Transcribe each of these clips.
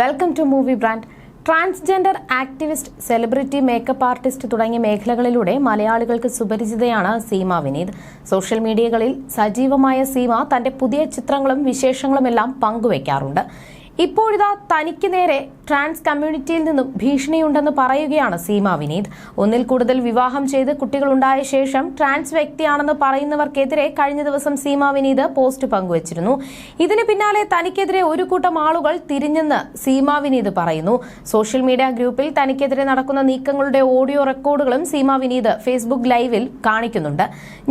Welcome to movie brand transgender activist celebrity makeup artist തുടങ്ങിയ മേഖലകളിലൂടെ മലയാളികൾക്ക് സുപരിചിതയാണ് സീമ വിനീത്. സോഷ്യൽ മീഡിയകളിൽ സജീവമായ സീമ തന്റെ പുതിയ ചിത്രങ്ങളും വിശേഷങ്ങളുമെല്ലാം പങ്കുവയ്ക്കാറുണ്ട് ഇപ്പോഴിതാ തനിക്ക് നേരെ ട്രാൻസ് കമ്മ്യൂണിറ്റിയിൽ നിന്നും ഭീഷണിയുണ്ടെന്ന് പറയുകയാണ് സീമ വിനീത്. ഒന്നിൽ കൂടുതൽ വിവാഹം ചെയ്ത് കുട്ടികളുണ്ടായ ശേഷം ട്രാൻസ് വ്യക്തിയാണെന്ന് പറയുന്നവർക്കെതിരെ കഴിഞ്ഞ ദിവസം സീമ വിനീത് പോസ്റ്റ് പങ്കുവച്ചിരുന്നു. ഇതിന് പിന്നാലെ തനിക്കെതിരെ ഒരു കൂട്ടം ആളുകൾ തിരിഞ്ഞെന്ന് സീമ വിനീത് പറയുന്നു. സോഷ്യൽ മീഡിയ ഗ്രൂപ്പിൽ തനിക്കെതിരെ നടക്കുന്ന നീക്കങ്ങളുടെ ഓഡിയോ റെക്കോർഡുകളും സീമ വിനീത് ഫേസ്ബുക്ക് ലൈവിൽ കാണിക്കുന്നുണ്ട്.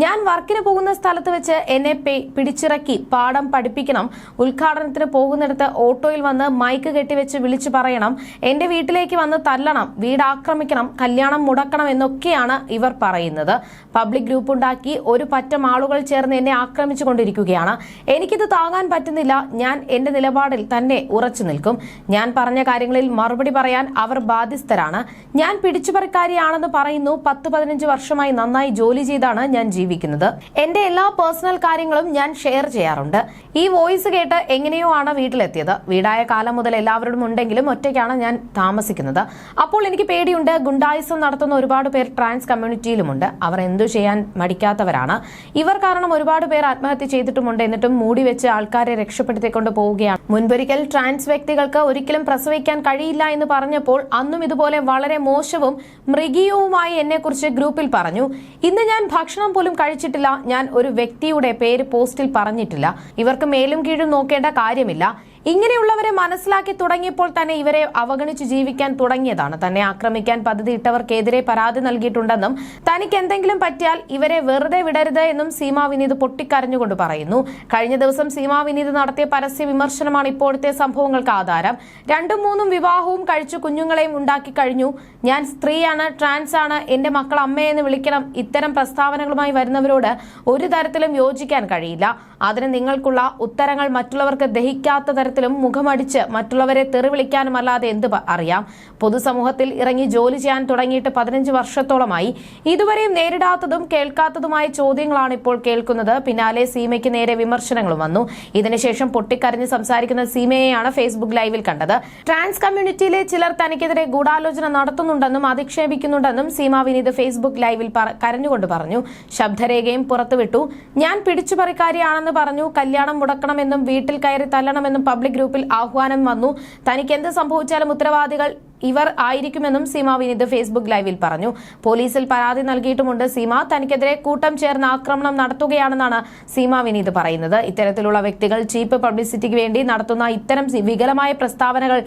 ഞാൻ വർക്കിന് പോകുന്ന സ്ഥലത്ത് വെച്ച് എന്നെ പിടിച്ചിറക്കി പാഠം പഠിപ്പിക്കണം. ഉദ്ഘാടനത്തിന് പോകുന്നിടത്ത് ഓട്ടോയിൽ വന്ന് മൈക്ക് കെട്ടിവെച്ച് വിളിച്ചു പറയണം എന്റെ വീട്ടിലേക്ക് വന്ന് തല്ലണം വീട് ആക്രമിക്കണം കല്യാണം മുടക്കണം എന്നൊക്കെയാണ് ഇവർ പറയുന്നത്. പബ്ലിക് ഗ്രൂപ്പ് ഉണ്ടാക്കി ഒരു പറ്റം ആളുകൾ ചേർന്ന് എന്നെ ആക്രമിച്ചുകൊണ്ടിരിക്കുകയാണ്. എനിക്കിത് താങ്ങാൻ പറ്റുന്നില്ല. ഞാൻ എന്റെ നിലപാടിൽ തന്നെ ഉറച്ചു നിൽക്കും. ഞാൻ പറഞ്ഞ കാര്യങ്ങളിൽ മറുപടി പറയാൻ അവർ ബാധ്യസ്ഥരാണ്. ഞാൻ പിടിച്ചുപറിക്കാരിയാണെന്ന് പറയുന്നു. പത്ത് പതിനഞ്ച് വർഷമായി നന്നായി ജോലി ചെയ്താണ് ഞാൻ ജീവിക്കുന്നത്. എന്റെ എല്ലാ പേഴ്സണൽ കാര്യങ്ങളും ഞാൻ ഷെയർ ചെയ്യാറുണ്ട്. ഈ വോയിസ് കേട്ട് എങ്ങനെയോ ആണ് വീട്ടിലെത്തിയത്. വീടായ കാലം മുതൽ എല്ലാവരോടും ഉണ്ടെങ്കിലും ഒറ്റയ്ക്കാണ് ഞാൻ താമസിക്കുന്നത്. അപ്പോൾ എനിക്ക് പേടിയുണ്ട്. ഗുണ്ടായിസം നടത്തുന്ന ഒരുപാട് പേർ ട്രാൻസ് കമ്മ്യൂണിറ്റിയിലുമുണ്ട്. അവർ എന്തു ചെയ്യാൻ മടിക്കാത്തവരാണ്. ഇവർ കാരണം ഒരുപാട് പേർ ആത്മഹത്യ ചെയ്തിട്ടുമുണ്ട്. എന്നിട്ടും മൂടി വെച്ച് ആൾക്കാരെ രക്ഷപ്പെടുത്തിക്കൊണ്ട് പോവുകയാണ്. മുൻപൊരിക്കൽ ട്രാൻസ് വ്യക്തികൾക്ക് ഒരിക്കലും പ്രസവിക്കാൻ കഴിയില്ല എന്ന് പറഞ്ഞപ്പോൾ അന്നും ഇതുപോലെ വളരെ മോശവും മൃഗീയവുമായി എന്നെക്കുറിച്ച് ഗ്രൂപ്പിൽ പറഞ്ഞു. ഇന്ന് ഞാൻ ഭക്ഷണം പോലും കഴിച്ചിട്ടില്ല. ഞാൻ ഒരു വ്യക്തിയുടെ പേര് പോസ്റ്റിൽ പറഞ്ഞിട്ടില്ല. ഇവർക്ക് മേലും കീഴും നോക്കേണ്ട കാര്യമില്ല. ഇങ്ങനെയുള്ളവരെ മനസ്സിലാക്കി തുടങ്ങിയപ്പോൾ തന്നെ ഇവരെ അവഗണിച്ച് ജീവിക്കാൻ തുടങ്ങിയതാണ്. തന്നെ ആക്രമിക്കാൻ പദ്ധതിയിട്ടവർക്കെതിരെ പരാതി നൽകിയിട്ടുണ്ടെന്നും തനിക്ക് എന്തെങ്കിലും പറ്റിയാൽ ഇവരെ വെറുതെ വിടരുത് എന്നും സീമാ വിനീത് പൊട്ടിക്കരഞ്ഞുകൊണ്ട് പറയുന്നു. കഴിഞ്ഞ ദിവസം സീമാ വിനീത് നടത്തിയ പരസ്യ വിമർശനമാണ് ഇപ്പോഴത്തെ സംഭവങ്ങൾക്ക് ആധാരം. രണ്ടും മൂന്നും വിവാഹവും കഴിച്ചു കുഞ്ഞുങ്ങളെയും ഉണ്ടാക്കി കഴിഞ്ഞു. ഞാൻ സ്ത്രീയാണ് ട്രാൻസ് ആണ് എന്റെ മക്കൾ അമ്മയെന്ന് വിളിക്കണം ഇത്തരം പ്രസ്താവനകളുമായി വരുന്നവരോട് ഒരു തരത്തിലും യോജിക്കാൻ കഴിയില്ല. അതിന് നിങ്ങൾക്കുള്ള ഉത്തരങ്ങൾ മറ്റുള്ളവർക്ക് ദഹിക്കാത്ത തരത്തിലും മുഖമടിച്ച് മറ്റുള്ളവരെ തെറിവിളിക്കാനുമല്ലാതെ എന്ത് അറിയാം? പൊതുസമൂഹത്തിൽ ഇറങ്ങി ജോലി ചെയ്യാൻ തുടങ്ങിയിട്ട് പതിനഞ്ച് വർഷത്തോളമായി. ഇതുവരെയും നേരിടാത്തതും കേൾക്കാത്തതുമായ ചോദ്യങ്ങളാണ് ഇപ്പോൾ കേൾക്കുന്നത്. പിന്നാലെ സീമയ്ക്ക് നേരെ വിമർശനങ്ങളും വന്നു. ഇതിനുശേഷം പൊട്ടിക്കരഞ്ഞ് സംസാരിക്കുന്ന സീമയെയാണ് ഫേസ്ബുക്ക് ലൈവിൽ കണ്ടത്. ട്രാൻസ് കമ്മ്യൂണിറ്റിയിലെ ചിലർ തനിക്കെതിരെ ഗൂഢാലോചന നടത്തുന്നുണ്ടെന്നും അധിക്ഷേപിക്കുന്നുണ്ടെന്നും സീമ വിനീത് ഫേസ്ബുക്ക് ലൈവിൽ കരഞ്ഞുകൊണ്ട് പറഞ്ഞു. ശബ്ദരേഖയും പുറത്തുവിട്ടു. ഞാൻ പിടിച്ചുപറിക്കാരിയാണെന്ന് പറഞ്ഞു. കല്യാണം മുടക്കണമെന്നും വീട്ടിൽ കയറി തല്ലണമെന്നും പബ്ലിക് ഗ്രൂപ്പിൽ ആഹ്വാനം വന്നു. തനിക്ക് എന്ത് സംഭവിച്ചാലും ഉത്തരവാദികൾ ഇവർ ആയിരിക്കുമെന്നും സീമ വിനീത് ഫേസ്ബുക്ക് ലൈവിൽ പറഞ്ഞു. പോലീസിൽ പരാതി നൽകിയിട്ടുമുണ്ട്. സീമ തനിക്കെതിരെ കൂട്ടം ചേർന്ന് ആക്രമണം നടത്തുകയാണെന്നാണ് സീമ വിനീത് പറയുന്നത്. ഇത്തരത്തിലുള്ള വ്യക്തികൾ ചീപ്പ് പബ്ലിസിറ്റിക്ക് വേണ്ടി നടത്തുന്ന ഇത്തരം വികലമായ പ്രസ്താവനകൾ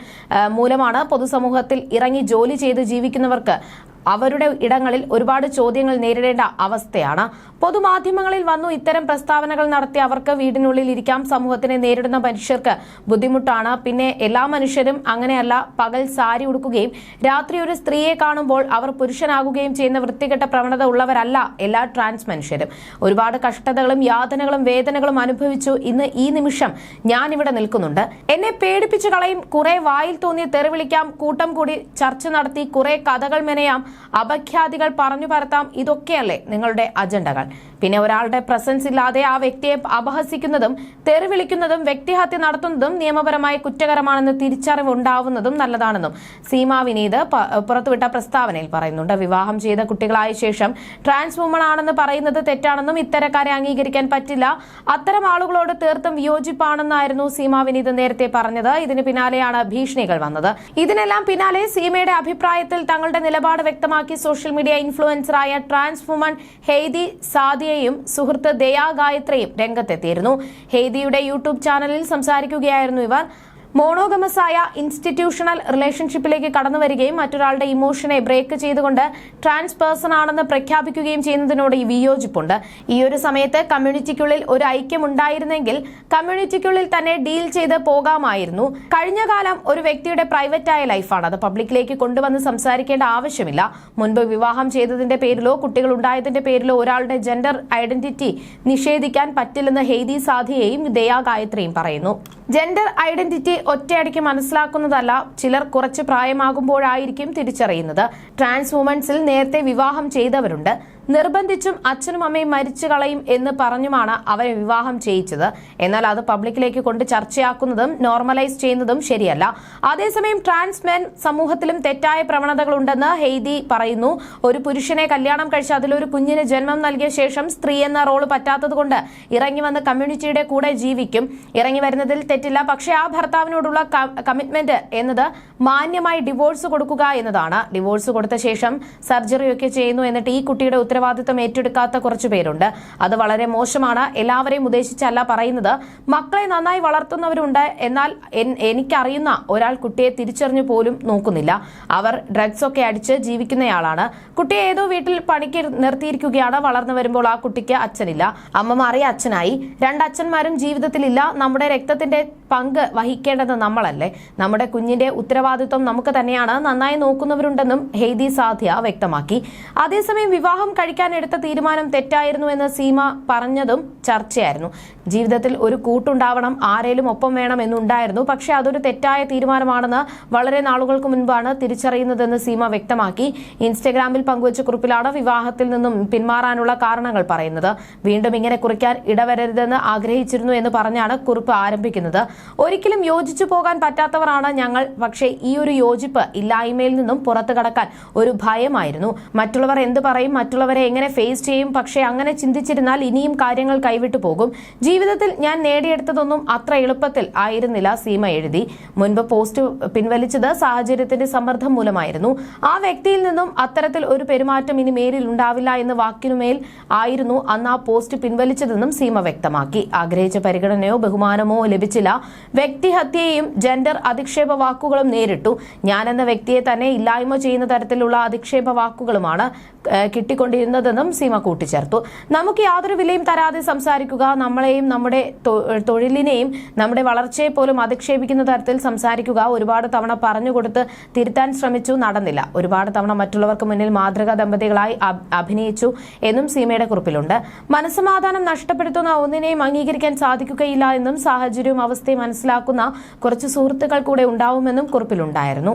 മൂലമാണ് പൊതുസമൂഹത്തിൽ ഇറങ്ങി ജോലി ചെയ്ത് ജീവിക്കുന്നവർക്ക് അവരുടെ ഇടങ്ങളിൽ ഒരുപാട് ചോദ്യങ്ങൾ നേരിടേണ്ട അവസ്ഥയാണ്. പൊതുമാധ്യമങ്ങളിൽ വന്നു ഇത്തരം പ്രസ്താവനകൾ നടത്തി അവർക്ക് വീടിനുള്ളിൽ ഇരിക്കാം സമൂഹത്തിനെ നേരിടുന്ന മനുഷ്യർക്ക് ബുദ്ധിമുട്ടാണ്. പിന്നെ എല്ലാ മനുഷ്യരും അങ്ങനെയല്ല പകൽ സാരി ഉടുക്കുകയും രാത്രി ഒരു സ്ത്രീയെ കാണുമ്പോൾ അവർ പുരുഷനാകുകയും ചെയ്യുന്ന വൃത്തികെട്ട പ്രവണത ഉള്ളവരല്ല എല്ലാ ട്രാൻസ് മനുഷ്യരും. ഒരുപാട് കഷ്ടതകളും യാതനകളും വേദനകളും അനുഭവിച്ചു. ഇന്ന് ഈ നിമിഷം ഞാൻ ഇവിടെ നിൽക്കുന്നുണ്ട്. എന്നെ പേടിപ്പിച്ചു കളയും. കുറെ വായിൽ തോന്നി തെറിവിളിക്കാം കൂട്ടം കൂടി ചർച്ച നടത്തി കുറെ കഥകൾ മെനയാം. അപഖ്യാതികൾ പറഞ്ഞു പരത്താം ഇതൊക്കെയല്ലേ നിങ്ങളുടെ അജണ്ടകൾ. പിന്നെ ഒരാളുടെ പ്രസൻസ് ഇല്ലാതെ ആ വ്യക്തിയെ അപഹസിക്കുന്നതും തെറിവിളിക്കുന്നതും വ്യക്തിഹത്യ നടത്തുന്നതും നിയമപരമായി കുറ്റകരമാണെന്ന് തിരിച്ചറിവ് ഉണ്ടാവുന്നതും നല്ലതാണെന്നും സീമ വിനീത് പുറത്തുവിട്ട പ്രസ്താവനയിൽ പറയുന്നുണ്ട്. വിവാഹം ചെയ്ത കുട്ടികളായ ശേഷം ട്രാൻസ് വുമൺ ആണെന്ന് പറയുന്നത് തെറ്റാണെന്നും ഇത്തരക്കാരെ അംഗീകരിക്കാൻ പറ്റില്ല. അത്തരം ആളുകളോട് തീർത്തും വിയോജിപ്പാണെന്നായിരുന്നു സീമ വിനീത് നേരത്തെ പറഞ്ഞത്. ഇതിന് പിന്നാലെയാണ് ഭീഷണികൾ വന്നത്. ഇതിനെല്ലാം പിന്നാലെ സീമയുടെ അഭിപ്രായത്തിൽ തങ്ങളുടെ നിലപാട് വ്യക്തമാക്കി സോഷ്യൽ മീഡിയ ഇൻഫ്ലുവൻസറായ ട്രാൻസ് വുമൺ ഹെയ്തി സാദിയയും സുഹൃത്ത് ദയാ ഗായത്രയും രംഗത്തെത്തിയിരുന്നു. ഹെയ്തിയുടെ യൂട്യൂബ് ചാനലിൽ സംസാരിക്കുകയായിരുന്നു ഇവർ. മോണോഗമസ് ആയ ഇൻസ്റ്റിറ്റ്യൂഷണൽ റിലേഷൻഷിപ്പിലേക്ക് കടന്നു വരികയും മറ്റൊരാളുടെ ഇമോഷനെ ബ്രേക്ക് ചെയ്തുകൊണ്ട് ട്രാൻസ് പേഴ്സൺ ആണെന്ന് പ്രഖ്യാപിക്കുകയും ചെയ്യുന്നതിനോട് ഈ വിയോജിപ്പുണ്ട്. ഈ ഒരു സമയത്ത് കമ്മ്യൂണിറ്റിക്കുള്ളിൽ ഒരു ഐക്യം ഉണ്ടായിരുന്നെങ്കിൽ കമ്മ്യൂണിറ്റിക്കുള്ളിൽ തന്നെ ഡീൽ ചെയ്ത് പോകാമായിരുന്നു. കഴിഞ്ഞ കാലം ഒരു വ്യക്തിയുടെ പ്രൈവറ്റായ ലൈഫാണ്. അത് പബ്ലിക്കിലേക്ക് കൊണ്ടുവന്ന് സംസാരിക്കേണ്ട ആവശ്യമില്ല. മുൻപ് വിവാഹം ചെയ്തതിന്റെ പേരിലോ കുട്ടികൾ ഉണ്ടായതിന്റെ പേരിലോ ഒരാളുടെ ജെൻഡർ ഐഡന്റിറ്റി നിഷേധിക്കാൻ പറ്റില്ലെന്ന് ഹെയ്തി സാധിയെയും ദയാ ഗായത്രിയും പറയുന്നു. ജെൻഡർ ഐഡന്റിറ്റി ഒറ്റയടിക്ക് മനസ്സിലാക്കുന്നതല്ല. ചിലർ കുറച്ച് പ്രായമാകുമ്പോഴായിരിക്കും തിരിച്ചറിയുന്നത്. ട്രാൻസ് വുമൻസിൽ നേരത്തെ വിവാഹം ചെയ്തവരുണ്ട്. നിർബന്ധിച്ചും അച്ഛനും അമ്മയും മരിച്ചു കളയും എന്ന് പറഞ്ഞുമാണ് അവരെ വിവാഹം ചെയ്യിച്ചത്. എന്നാൽ അത് പബ്ലിക്കിലേക്ക് കൊണ്ട് ചർച്ചയാക്കുന്നതും നോർമലൈസ് ചെയ്യുന്നതും ശരിയല്ല. അതേസമയം ട്രാൻസ് മെൻ സമൂഹത്തിലും തെറ്റായ പ്രവണതകളുണ്ടെന്ന് ഹെയ്തി പറയുന്നു. ഒരു പുരുഷനെ കല്യാണം കഴിച്ച് അതിലൊരു കുഞ്ഞിന് ജന്മം നൽകിയ ശേഷം സ്ത്രീ എന്ന റോൾ പറ്റാത്തതുകൊണ്ട് ഇറങ്ങി വന്ന് കമ്മ്യൂണിറ്റിയുടെ കൂടെ ജീവിക്കും. ഇറങ്ങി വരുന്നതിൽ തെറ്റില്ല. പക്ഷേ ആ ഭർത്താവിനോടുള്ള കമ്മിറ്റ്മെന്റ് എന്നത് മാന്യമായി ഡിവോഴ്സ് കൊടുക്കുക എന്നതാണ്. ഡിവോഴ്സ് കൊടുത്ത ശേഷം സർജറി ഒക്കെ ചെയ്യുന്നു. എന്നിട്ട് ഈ കുട്ടിയുടെ ഉത്തരവാദിത്തം ഏറ്റെടുക്കാത്ത കുറച്ചു പേരുണ്ട്. അത് വളരെ മോശമാണ്. എല്ലാവരെയും ഉദ്ദേശിച്ചല്ല പറയുന്നത്. മക്കളെ നന്നായി വളർത്തുന്നവരുണ്ട്. എന്നാൽ എനിക്കറിയുന്ന ഒരാൾ കുട്ടിയെ തിരിച്ചറിഞ്ഞു പോലും നോക്കുന്നില്ല. അവർ ഡ്രഗ്സ് ഒക്കെ അടിച്ച് ജീവിക്കുന്നയാളാണ്. കുട്ടിയെ ഏതോ വീട്ടിൽ പണിക്ക് നിർത്തിയിരിക്കുകയാണ്. വളർന്നു വരുമ്പോൾ ആ കുട്ടിക്ക് അച്ഛനില്ല. അമ്മ അച്ഛനായി. രണ്ടച്ഛന്മാരും ജീവിതത്തിലില്ല. നമ്മുടെ രക്തത്തിന്റെ പങ്ക് വഹിക്കേണ്ടത് നമ്മളല്ലേ. നമ്മുടെ കുഞ്ഞിന്റെ ഉത്തരവാദിത്വം നമുക്ക് തന്നെയാണ്. നന്നായി നോക്കുന്നവരുണ്ടെന്നും ഹെയ്തി സാധ്യ വ്യക്തമാക്കി. അതേസമയം വിവാഹം കഴിക്കാൻ എടുത്ത തീരുമാനം തെറ്റായിരുന്നു എന്ന് സീമ പറഞ്ഞതും ചർച്ചയായിരുന്നു. ജീവിതത്തിൽ ഒരു കൂട്ടുണ്ടാവണം ആരേലും ഒപ്പം വേണം എന്നുണ്ടായിരുന്നു. പക്ഷെ അതൊരു തെറ്റായ തീരുമാനമാണെന്ന് വളരെ നാളുകൾക്ക് മുൻപാണ് തിരിച്ചറിയുന്നതെന്ന് സീമ വ്യക്തമാക്കി. ഇൻസ്റ്റഗ്രാമിൽ പങ്കുവച്ച കുറിപ്പിലാണ് വിവാഹത്തിൽ നിന്നും പിന്മാറാനുള്ള കാരണങ്ങൾ പറയുന്നത്. വീണ്ടും ഇങ്ങനെ കുറിക്കാൻ ഇടവരരുതെന്ന് ആഗ്രഹിച്ചിരുന്നു എന്ന് പറഞ്ഞാണ് കുറിപ്പ് ആരംഭിക്കുന്നത്. ഒരിക്കലും യോജിച്ചു പോകാൻ പറ്റാത്തവരാണ് ഞങ്ങൾ. പക്ഷേ ഈ ഒരു യോജിപ്പ് ഇല്ലായ്മയിൽ നിന്നും പുറത്തു കടക്കാൻ ഒരു ഭയമായിരുന്നു. മറ്റുള്ളവർ എന്ത് പറയും? മറ്റുള്ളവരെ എങ്ങനെ ഫേസ് ചെയ്യും? പക്ഷേ അങ്ങനെ ചിന്തിച്ചിരുന്നാൽ ഇനിയും കാര്യങ്ങൾ കൈവിട്ടു പോകും. ജീവിതത്തിൽ ഞാൻ നേടിയെടുത്തതൊന്നും അത്ര എളുപ്പത്തിൽ ആയിരുന്നില്ല സീമ എഴുതി. മുൻപ് പോസ്റ്റ് പിൻവലിച്ചത് സാഹചര്യത്തിന്റെ സമ്മർദ്ദം മൂലമായിരുന്നു. ആ വ്യക്തിയിൽ നിന്നും അത്തരത്തിൽ ഒരു പെരുമാറ്റം ഇനി മേലിൽ ഉണ്ടാവില്ല എന്ന വാക്കിനുമേൽ ആയിരുന്നു അന്ന് ആ പോസ്റ്റ് പിൻവലിച്ചതെന്നും സീമ വ്യക്തമാക്കി. ആഗ്രഹിച്ച പരിഗണനയോ ബഹുമാനമോ ലഭിച്ചില്ല. വ്യക്തിഹത്യയും ജെൻഡർ അധിക്ഷേപ വാക്കുകളും നേരിട്ടു. എന്ന വ്യക്തിയെ തന്നെ ഇല്ലായ്മ ചെയ്യുന്ന തരത്തിലുള്ള അധിക്ഷേപ വാക്കുകളുമാണ് ഏഹ്, കിട്ടിക്കൊണ്ടിരുന്നതെന്നും സീമ കൂട്ടിച്ചേർത്തു. നമുക്ക് യാതൊരു വിലയും തരാതെ സംസാരിക്കുക നമ്മളെയും നമ്മുടെ തൊഴിലിനെയും നമ്മുടെ വളർച്ചയെ പോലും അധിക്ഷേപിക്കുന്ന തരത്തിൽ സംസാരിക്കുക ഒരുപാട് തവണ പറഞ്ഞുകൊടുത്ത് തിരുത്താൻ ശ്രമിച്ചു നടന്നില്ല. ഒരുപാട് തവണ മറ്റുള്ളവർക്ക് മുന്നിൽ മാതൃകാ ദമ്പതികളായി അഭിനയിച്ചു എന്നും സീമയുടെ കുറിപ്പിലുണ്ട്. മനസ്സമാധാനം നഷ്ടപ്പെടുത്തുന്ന ഒന്നിനെയും അംഗീകരിക്കാൻ സാധിക്കുകയില്ല എന്നും സാഹചര്യവും അവസ്ഥയും മനസ്സിലാക്കുന്ന കുറച്ച് സുഹൃത്തുക്കൾ കൂടെ ഉണ്ടാവുമെന്നും കുറിപ്പിലുണ്ടായിരുന്നു.